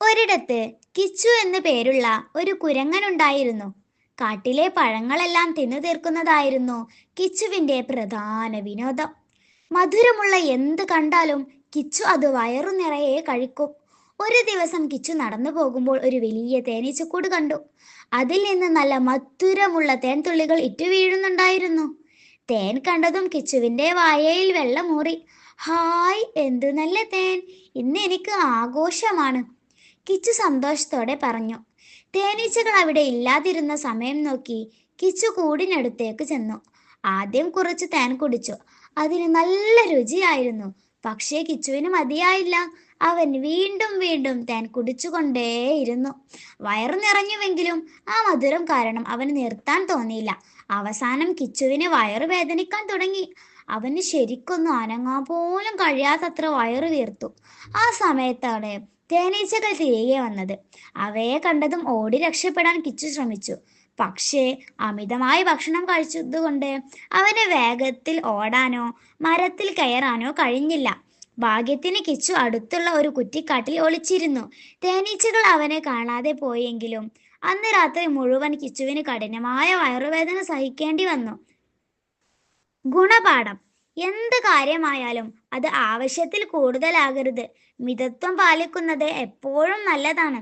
ഒരിടത്ത് കിച്ചു എന്നു പേരുള്ള ഒരു കുരങ്ങനുണ്ടായിരുന്നു. കാട്ടിലെ പഴങ്ങളെല്ലാം തിന്നു തീർക്കുന്നതായിരുന്നു കിച്ചുവിന്റെ പ്രധാന വിനോദം. മധുരമുള്ള എന്ത് കണ്ടാലും കിച്ചു അത് വയറു നിറയെ കഴിക്കും. ഒരു ദിവസം കിച്ചു നടന്നു പോകുമ്പോൾ ഒരു വലിയ തേനീച്ചക്കൂട് കണ്ടു. അതിൽ നിന്ന് നല്ല മധുരമുള്ള തേൻ തുള്ളികൾ ഇറ്റു വീഴുന്നുണ്ടായിരുന്നു. തേൻ കണ്ടതും കിച്ചുവിന്റെ വായയിൽ വെള്ളമൂറി. ഹായ് എന്തു നല്ല തേൻ! ഇന്ന് എനിക്ക് ആഘോഷമാണ്. കിച്ചു സന്തോഷത്തോടെ പറഞ്ഞു തേനീച്ചകൾ അവിടെ ഇല്ലാതിരുന്ന സമയം നോക്കി കിച്ചു കൂടിനടുത്തേക്ക് ചെന്നു. ആദ്യം കുറച്ച് തേൻ കുടിച്ചു. അതിന് നല്ല രുചിയായിരുന്നു. പക്ഷേ കിച്ചുവിന് മതിയായില്ല. അവൻ വീണ്ടും വീണ്ടും തേൻ കുടിച്ചുകൊണ്ടേയിരുന്നു. വയറു നിറഞ്ഞുവെങ്കിലും ആ മധുരം കാരണം അവന് നിർത്താൻ തോന്നിയില്ല. അവസാനം കിച്ചുവിന് വയറ് വേദനിക്കാൻ തുടങ്ങി. അവന് ശരിക്കൊന്നും അനങ്ങാൻ പോലും കഴിയാത്തത്ര വയറു വീർത്തു. ആ സമയത്താണ് തേനീച്ചകൾ തിരികെ വന്നത്. അവയെ കണ്ടതും ഓടി രക്ഷപ്പെടാൻ കിച്ചു ശ്രമിച്ചു. പക്ഷേ അമിതമായി ഭക്ഷണം കഴിച്ചതുകൊണ്ട് അവന് വേഗത്തിൽ ഓടാനോ മരത്തിൽ കയറാനോ കഴിഞ്ഞില്ല. ഭാഗ്യത്തിന് കിച്ചു അടുത്തുള്ള ഒരു കുറ്റിക്കാട്ടിൽ ഒളിച്ചിരുന്നു. തേനീച്ചകൾ അവനെ കാണാതെ പോയെങ്കിലും അന്ന് രാത്രി മുഴുവൻ കിച്ചുവിന് കഠിനമായ വയറുവേദന സഹിക്കേണ്ടി വന്നു. ഗുണപാഠം. എന്ത് കാര്യമായാലും അത് ആവശ്യത്തിൽ കൂടുതലാകരുത്. മിതത്വം പാലിക്കുന്നത് എപ്പോഴും നല്ലതാണ്.